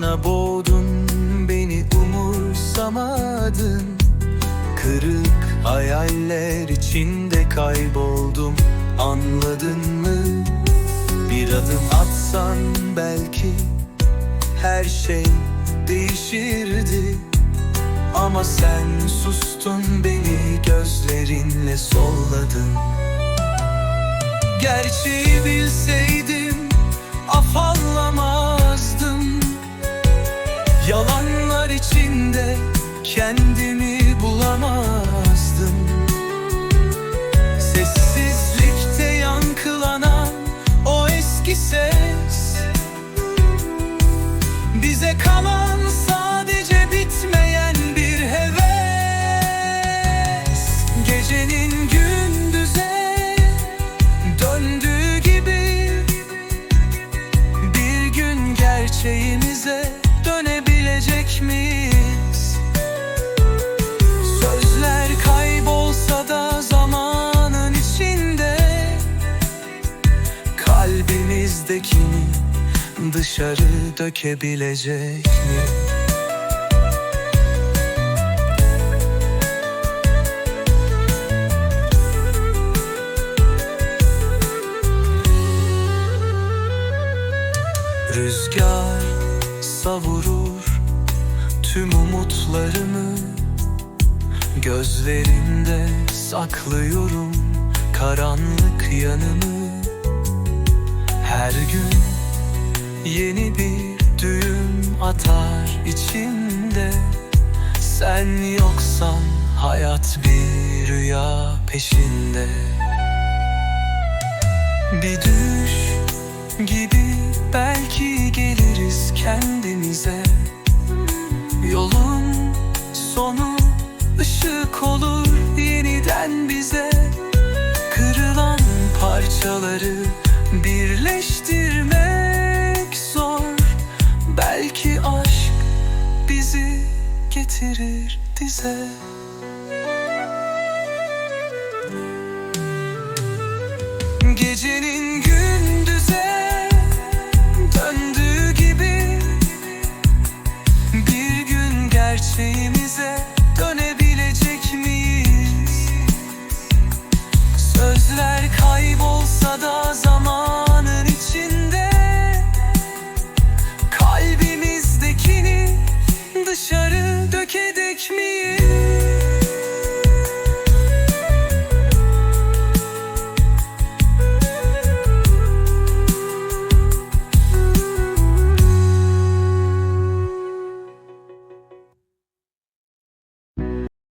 bana boğdun Beni umursamadın. Kırık hayaller içinde kayboldum Anladın mı? Bir adım atsan belki Her şey değişirdi. Ama sen sustun beni gözlerinle solladın. Gerçeği bilseydim içinde kendimi bulamazdım. Sessizlikte yankılanan o eski ses Bize kalan sadece bitmeyen bir heves. Gecenin gündüze döndüğü gibi Bir gün gerçeğimize miyiz? Sözler kaybolsa da zamanın içinde Kalbimizdekini dışarı dökebilecek mi? Rüzgar savurur tüm umutlarımı Gözlerimde saklıyorum. Karanlık yanımı Her gün yeni bir düğüm atar içimde. Sen yoksan hayat bir rüya peşinde. Bir düş gibi belki geliriz kendimize Yolun sonu ışık olur yeniden bize. Kırılan parçaları birleştirmek zor. Belki aşk bizi getirir dize Gecenin döndüğü gibi Bir gün gerçeğimize